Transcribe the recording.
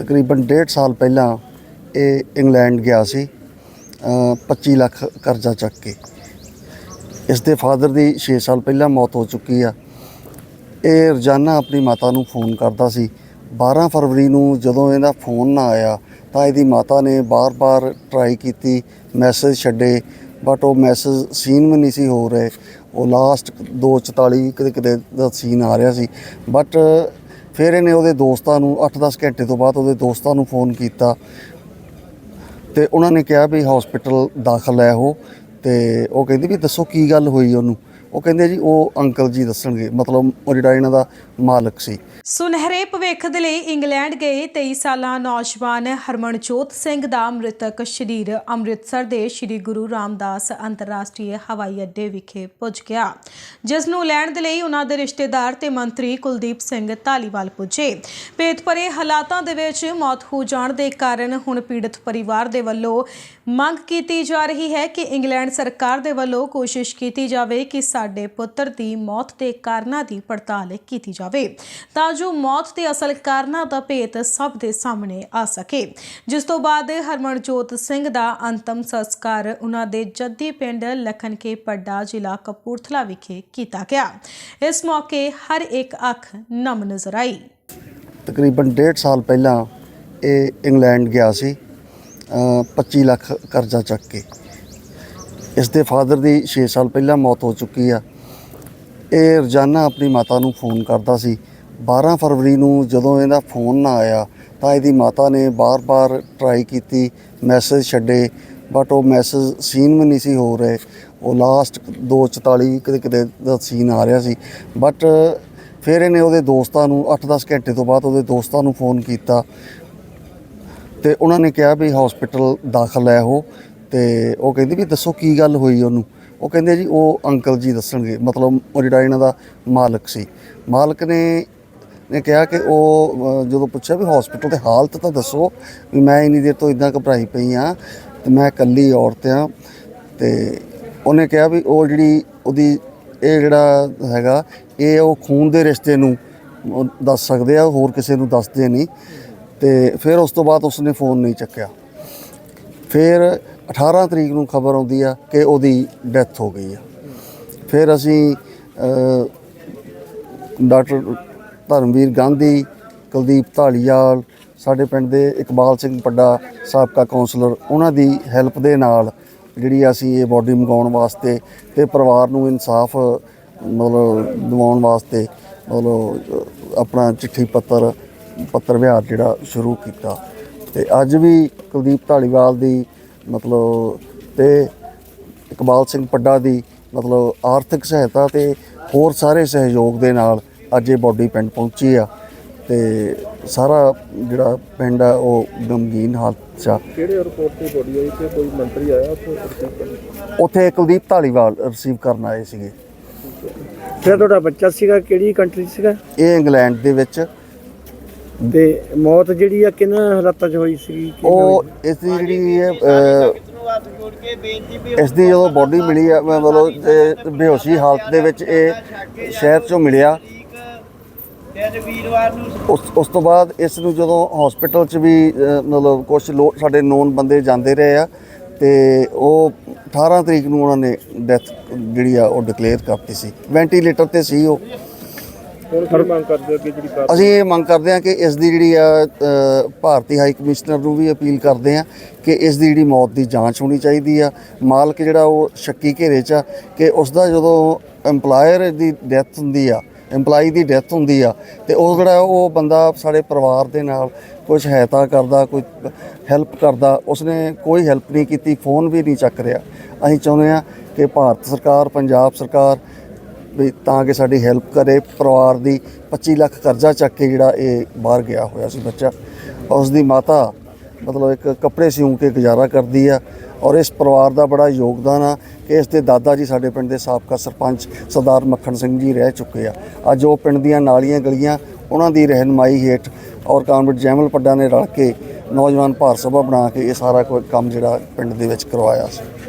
ਤਕਰੀਬਨ 1.5 ਸਾਲ ਪਹਿਲਾਂ ਇਹ ਇੰਗਲੈਂਡ ਗਿਆ ਸੀ ਅ, 25 ਲੱਖ ਕਰਜ਼ਾ ਚੱਕ ਕੇ। ਇਸ ਦੇ ਫਾਦਰ ਦੀ 6 ਸਾਲ ਪਹਿਲਾਂ ਮੌਤ ਹੋ ਚੁੱਕੀ ਆ। ਇਹ ਰੋਜ਼ਾਨਾ ਆਪਣੀ ਮਾਤਾ ਨੂੰ ਫੋਨ ਕਰਦਾ ਸੀ। 12 ਫਰਵਰੀ ਨੂੰ ਜਦੋਂ ਇਹਦਾ ਫੋਨ ਨਾ ਆਇਆ ਤਾਂ ਇਹਦੀ ਮਾਤਾ ਨੇ ਬਾਰ-ਬਾਰ ਟਰਾਈ ਕੀਤੀ ਮੈਸੇਜ ਛੱਡੇ ਬਟ ਉਹ ਮੈਸੇਜ ਸੀਨ ਵੀ ਨਹੀਂ ਸੀ ਹੋ ਰਹੇ। ਉਹ ਲਾਸਟ 2:44 ਕਿਤੇ ਕਿਤੇ ਦਾ ਸੀਨ ਆ ਰਿਹਾ ਸੀ। ਬਟ ਫਿਰ ਇਹਨੇ ਉਹਦੇ ਦੋਸਤਾਂ ਨੂੰ 8-10 ਘੰਟੇ ਤੋਂ ਬਾਅਦ ਉਹਦੇ ਦੋਸਤਾਂ ਨੂੰ ਫੋਨ ਕੀਤਾ ਤੇ ਉਹਨਾਂ ਨੇ ਕਿਹਾ ਵੀ ਹਸਪੀਟਲ ਦਾਖਲ ਹੈ ਉਹ ਤੇ ਉਹ ਕਹਿੰਦੀ ਵੀ ਦੱਸੋ ਕੀ ਗੱਲ ਹੋਈ ਉਹਨੂੰ। ਉਹ ਕਹਿੰਦੇ ਜੀ, ਉਹ ਅੰਕਲ ਜੀ ਦੱਸਣਗੇ, ਮਤਲਬ ਉਹ ਜਿਹੜਾ ਇਹਨਾਂ ਦਾ ਮਾਲਕ ਸੀ। ਸੁਨਹਿਰੇ ਭਵਿੱਖ ਦੇ ਲਈ ਇੰਗਲੈਂਡ ਗਏ 23 ਸਾਲਾ ਨੌਜਵਾਨ ਹਰਮਨਜੋਤ ਸਿੰਘ ਦਾ ਮ੍ਰਿਤਕ ਸ਼ਰੀਰ ਅੰਮ੍ਰਿਤਸਰ ਦੇ ਸ੍ਰੀ ਗੁਰੂ ਰਾਮਦਾਸ ਅੰਤਰਰਾਸ਼ਟਰੀ ਹਵਾਈ ਅੱਡੇ ਵਿਖੇ ਪੁੱਜ ਗਿਆ। ਜਿਸ ਨੂੰ ਲੈਣ ਦੇ ਲਈ ਉਹਨਾਂ ਦੇ ਰਿਸ਼ਤੇਦਾਰ ਤੇ ਮੰਤਰੀ ਕੁਲਦੀਪ ਸਿੰਘ ਧਾਲੀਵਾਲ ਪੁੱਜੇ। ਭੇਤ ਭਰੇ ਹਾਲਾਤਾਂ ਦੇ ਵਿੱਚ ਮੌਤ ਹੋ ਜਾਣ ਦੇ ਕਾਰਨ ਹੁਣ ਪੀੜਤ ਪਰਿਵਾਰ ਦੇ ਵੱਲੋਂ ਮੰਗ ਕੀਤੀ ਜਾ ਰਹੀ ਹੈ ਕਿ ਇੰਗਲੈਂਡ ਸਰਕਾਰ ਦੇ ਵੱਲੋਂ ਕੋਸ਼ਿਸ਼ ਕੀਤੀ ਜਾਵੇ ਕਿ ਸਾਡੇ ਪੁੱਤਰ ਦੀ ਮੌਤ ਦੇ ਕਾਰਨਾਂ ਦੀ ਪੜਤਾਲ ਕੀਤੀ ਜਾਵੇ ਤਾਂ ਜੋ ਮੌਤ ਦੇ ਅਸਲ ਕਾਰਨਾਂ ਦਾ ਭੇਤ ਸਭ ਦੇ ਸਾਹਮਣੇ ਆ ਸਕੇ। ਜਿਸ ਤੋਂ ਬਾਅਦ ਹਰਮਨਜੋਤ ਸਿੰਘ ਦਾ ਅੰਤਮ ਸੰਸਕਾਰ ਉਹਨਾਂ ਦੇ ਜੱਦੀ ਪਿੰਡ ਲਖਨਕੇ ਪੱਡਾ ਜ਼ਿਲ੍ਹਾ ਕਪੂਰਥਲਾ ਵਿਖੇ ਕੀਤਾ ਗਿਆ। ਇਸ ਮੌਕੇ ਹਰ ਇੱਕ ਅੱਖ ਨਮ ਨਜ਼ਰ ਆਈ। ਤਕਰੀਬਨ 1.5 ਸਾਲ ਪਹਿਲਾਂ ਇਹ ਇੰਗਲੈਂਡ ਗਿਆ ਸੀ ਅ, 25 ਲੱਖ ਕਰਜ਼ਾ ਚੱਕ ਕੇ। ਇਸ ਦੇ ਫਾਦਰ ਦੀ 6 ਸਾਲ ਪਹਿਲਾਂ ਮੌਤ ਹੋ ਚੁੱਕੀ ਆ। ਇਹ ਰੋਜ਼ਾਨਾ ਆਪਣੀ ਮਾਤਾ ਨੂੰ ਫੋਨ ਕਰਦਾ ਸੀ। 12 ਫਰਵਰੀ ਨੂੰ ਜਦੋਂ ਇਹਦਾ ਫੋਨ ਨਾ ਆਇਆ, ਤਾਂ ਇਹਦੀ ਮਾਤਾ ਨੇ ਬਾਰ-ਬਾਰ ਟਰਾਈ ਕੀਤੀ ਮੈਸੇਜ ਛੱਡੇ ਬਟ ਉਹ ਮੈਸੇਜ ਸੀਨ ਵੀ ਨਹੀਂ ਸੀ ਹੋ ਰਹੇ। ਉਹ ਲਾਸਟ 2:44 ਕਿਤੇ ਕਿਤੇ ਦਾ ਸੀਨ ਆ ਰਿਹਾ ਸੀ। ਬਟ ਫਿਰ ਇਹਨੇ ਉਹਦੇ ਦੋਸਤਾਂ ਨੂੰ 8-10 ਘੰਟੇ ਤੋਂ ਬਾਅਦ ਉਹਦੇ ਦੋਸਤਾਂ ਨੂੰ ਫੋਨ ਕੀਤਾ। ਤੇ ਉਹਨਾਂ ਨੇ ਕਿਹਾ ਵੀ ਹਸਪੀਟਲ ਦਾਖਲ ਹੈ ਉਹ। ਤੇ ਉਹ ਕਹਿੰਦੀ ਵੀ ਦੱਸੋ ਕੀ ਗੱਲ ਹੋਈ ਉਹਨੂੰ। ਉਹ ਕਹਿੰਦੇ ਜੀ, ਉਹ ਅੰਕਲ ਜੀ ਦੱਸਣਗੇ, ਮਤਲਬ ਉਹ ਜਿਹੜਾ ਇਹਨਾਂ ਦਾ ਮਾਲਕ ਸੀ। ਮਾਲਕ ਨੇ ਨੇ ਕਿਹਾ ਕਿ ਉਹ ਜਦੋਂ ਪੁੱਛਿਆ ਵੀ ਹਸਪੀਟਲ ਦੀ ਹਾਲਤ ਤਾਂ ਦੱਸੋ, ਵੀ ਮੈਂ ਇੰਨੀ ਦੇਰ ਤੋਂ ਇਦਾਂ ਘਬਰਾਈ ਪਈ ਆ ਤੇ ਮੈਂ ਇਕੱਲੀ ਔਰਤ ਆ। ਤੇ ਉਹਨੇ ਕਿਹਾ ਵੀ ਉਹ ਜਿਹੜੀ ਉਹਦੀ, ਇਹ ਜਿਹੜਾ ਹੈਗਾ, ਇਹ ਉਹ ਖੂਨ ਦੇ ਰਿਸ਼ਤੇ ਨੂੰ ਦੱਸ ਸਕਦੇ ਆ, ਹੋਰ ਕਿਸੇ ਨੂੰ ਦੱਸਦੇ ਨਹੀਂ। ਤੇ ਫਿਰ ਉਸ ਤੋਂ ਬਾਅਦ ਉਸਨੇ ਫੋਨ ਨਹੀਂ ਚੱਕਿਆ। ਫਿਰ 18 ਤਰੀਕ ਨੂੰ ਖਬਰ ਆਉਂਦੀ ਆ ਕਿ ਉਹਦੀ ਡੈਥ ਹੋ ਗਈ ਆ। ਫਿਰ ਅਸੀਂ ਡਾਕਟਰ ਧਰਮਵੀਰ ਗਾਂਧੀ, ਕੁਲਦੀਪ ਢਾਲੀਵਾਲ ਸਾਡੇ ਪਿੰਡ ਦੇ ਇਕਬਾਲ ਸਿੰਘ ਪੱਡਾ ਸਾਬਕਾ ਕਾਉਂਸਲਰ ਉਹਨਾਂ ਦੀ ਹੈਲਪ ਦੇ ਨਾਲ ਜਿਹੜੀ ਅਸੀਂ ਇਹ ਬਾਡੀ ਮੰਗਾਉਣ ਵਾਸਤੇ ਤੇ ਪਰਿਵਾਰ ਨੂੰ ਇਨਸਾਫ, ਮਤਲਬ ਦਿਵਾਉਣ ਵਾਸਤੇ, ਮਤਲਬ, ਆਪਣਾ ਚਿੱਠੀ ਪੱਤਰ ਪੱਤਰ ਵਿਹਾਰ ਜਿਹੜਾ ਸ਼ੁਰੂ ਕੀਤਾ। ਤੇ ਅੱਜ ਵੀ ਕੁਲਦੀਪ ਢਾਲੀਵਾਲ ਦੀ ਮਤਲਬ ਤੇ ਇਕਬਾਲ ਸਿੰਘ ਪੱਡਾ ਦੀ ਮਤਲਬ ਆਰਥਿਕ ਸਹਾਇਤਾ ਤੇ ਹੋਰ ਸਾਰੇ ਸਹਿਯੋਗ ਦੇ ਨਾਲ ਅੱਜ ਇਹ ਬਾਡੀ ਪਿੰਡ ਪਹੁੰਚੀ ਆ। ਤੇ ਸਾਰਾ ਜਿਹੜਾ ਪਿੰਡ ਆ ਉਹ ਗਮਗੀਨ ਹਾਲਤ 'ਚ ਆ ਕਿਹੜੇ 에어ਪੋਰਟ ਤੇ ਬੋਡੀ ਆਈ ਤੇ ਕੋਈ ਮੰਤਰੀ ਆਇਆ ਉੱਥੇ ਉੱਥੇ ਕੁਲਦੀਪ ਢਾਲੀਵਾਲ ਰਿਸੀਵ ਕਰਨ ਆਏ ਸੀਗੇ। ਫਿਰ ਤੁਹਾਡਾ ਬੱਚਾ ਸੀਗਾ ਕਿਹੜੀ ਕੰਟਰੀ ਸੀਗਾ? ਇਹ ਇੰਗਲੈਂਡ ਦੇ ਵਿੱਚ। ਤੇ ਮੌਤ ਜਿਹੜੀ ਆ ਕਿੰਨਾ ਹਾਲਾਤਾਂ 'ਚ ਹੋਈ ਕਿਵੇਂ ਉਹ ਇਸ ਦੀ ਜਿਹੜੀ ਹੈ ਅਹ, ਇਸ ਦੀ ਜਦੋਂ ਬੋਡੀ ਮਿਲੀ ਆ ਮੈਂ ਮਤਲਬ ਇਹ ਬੇਹੋਸ਼ੀ ਹਾਲਤ ਦੇ ਵਿੱਚ ਇਹ ਸ਼ਹਿਰ ਚੋਂ ਮਿਲਿਆ। ਉਸ ਉਸ ਤੋਂ ਬਾਅਦ ਇਸ ਨੂੰ ਜਦੋਂ ਹਸਪੀਟਲ 'ਚ ਵੀ ਅਹ, ਮਤਲਬ ਕੁਝ ਸਾਡੇ ਨੋਨ ਬੰਦੇ ਜਾਂਦੇ ਰਹੇ ਆ ਤੇ ਉਹ 18 ਤਰੀਕ ਨੂੰ ਉਹਨਾਂ ਨੇ ਡੈਥ ਜਿਹੜੀ ਆ ਉਹ ਡਿਕਲੇਅਰ ਕਰਤੀ ਸੀ। ਵੈਂਟੀਲੇਟਰ ਤੇ ਸੀ ਉਹ। ਹੁਣ ਕੀ ਮੰਗ ਕਰਦੇ ਹੋ ਕਿ ਜਿਹੜੀ ਕਾਰ ਅਸੀਂ ਇਹ ਮੰਗ ਕਰਦੇ ਹਾਂ ਕਿ ਇਸ ਦੀ ਜਿਹੜੀ ਆ ਅ, ਭਾਰਤੀ ਹਾਈ ਕਮਿਸ਼ਨਰ ਨੂੰ ਵੀ ਅਪੀਲ ਕਰਦੇ ਹਾਂ ਕਿ ਇਸ ਦੀ ਜਿਹੜੀ ਮੌਤ ਦੀ ਜਾਂਚ ਹੋਣੀ ਚਾਹੀਦੀ ਆ। ਮਾਲਕ ਜਿਹੜਾ ਉਹ ਸ਼ੱਕੀ ਘੇਰੇ 'ਚ ਆ ਕਿ ਉਸ ਦਾ ਜਦੋਂ EMPLOYER ਦੀ ਡੈਥ ਹੁੰਦੀ ਆ EMPLOYEE ਦੀ ਡੈਥ ਹੁੰਦੀ ਆ ਤੇ ਉਹ ਜਿਹੜਾ ਉਹ ਬੰਦਾ ਸਾਡੇ ਪਰਿਵਾਰ ਦੇ ਨਾਲ ਕੋਈ ਸਹਾਇਤਾ ਕਰਦਾ ਕੋਈ ਹੈਲਪ ਕਰਦਾ ਉਸਨੇ ਕੋਈ ਹੈਲਪ ਨਹੀਂ ਕੀਤੀ ਫੋਨ ਵੀ ਨਹੀਂ ਚੱਕ ਰਿਹਾ। ਅਸੀਂ ਚਾਹੁੰਦੇ ਹਾਂ ਕਿ ਭਾਰਤ ਸਰਕਾਰ ਪੰਜਾਬ ਸਰਕਾਰ ਵੀ ਤਾਂ ਕਿ ਸਾਡੀ ਹੈਲਪ ਕਰੇ, ਪਰਿਵਾਰ ਦੀ 25 ਲੱਖ ਕਰਜ਼ਾ ਚੱਕ ਕੇ ਜਿਹੜਾ ਇਹ ਬਾਹਰ ਗਿਆ ਹੋਇਆ ਸੀ ਬੱਚਾ। ਉਸ ਦੀ ਮਾਤਾ ਮਤਲਬ ਇੱਕ ਕੱਪੜੇ ਸਿਉਂ ਕੇ ਗੁਜ਼ਾਰਾ ਕਰਦੀ ਆ ਔਰ ਇਸ ਪਰਿਵਾਰ ਦਾ ਬੜਾ ਯੋਗਦਾਨ ਆ ਕਿ ਇਸ ਦੇ ਦਾਦਾ ਜੀ ਸਾਡੇ ਪਿੰਡ ਦੇ ਸਾਬਕਾ ਸਰਪੰਚ ਸਰਦਾਰ ਮੱਖਣ ਸਿੰਘ ਜੀ ਰਹਿ ਚੁੱਕੇ ਆ। ਅੱਜ ਉਹ ਪਿੰਡ ਦੀਆਂ ਨਾਲੀਆਂ ਗਲੀਆਂ ਉਹਨਾਂ ਦੀ ਰਹਿਨਮਾਈ ਹੇਠ ਔਰ ਕਾਨਵੈਂਟ ਜੈਮਲ ਪੱਡਾ ਨੇ ਰਲ ਕੇ ਨੌਜਵਾਨ ਭਾਰਤ ਸਭਾ ਬਣਾ ਕੇ ਇਹ ਸਾਰਾ ਕੋਈ ਕੰਮ ਜਿਹੜਾ ਪਿੰਡ ਦੇ ਵਿੱਚ ਕਰਵਾਇਆ ਸੀ।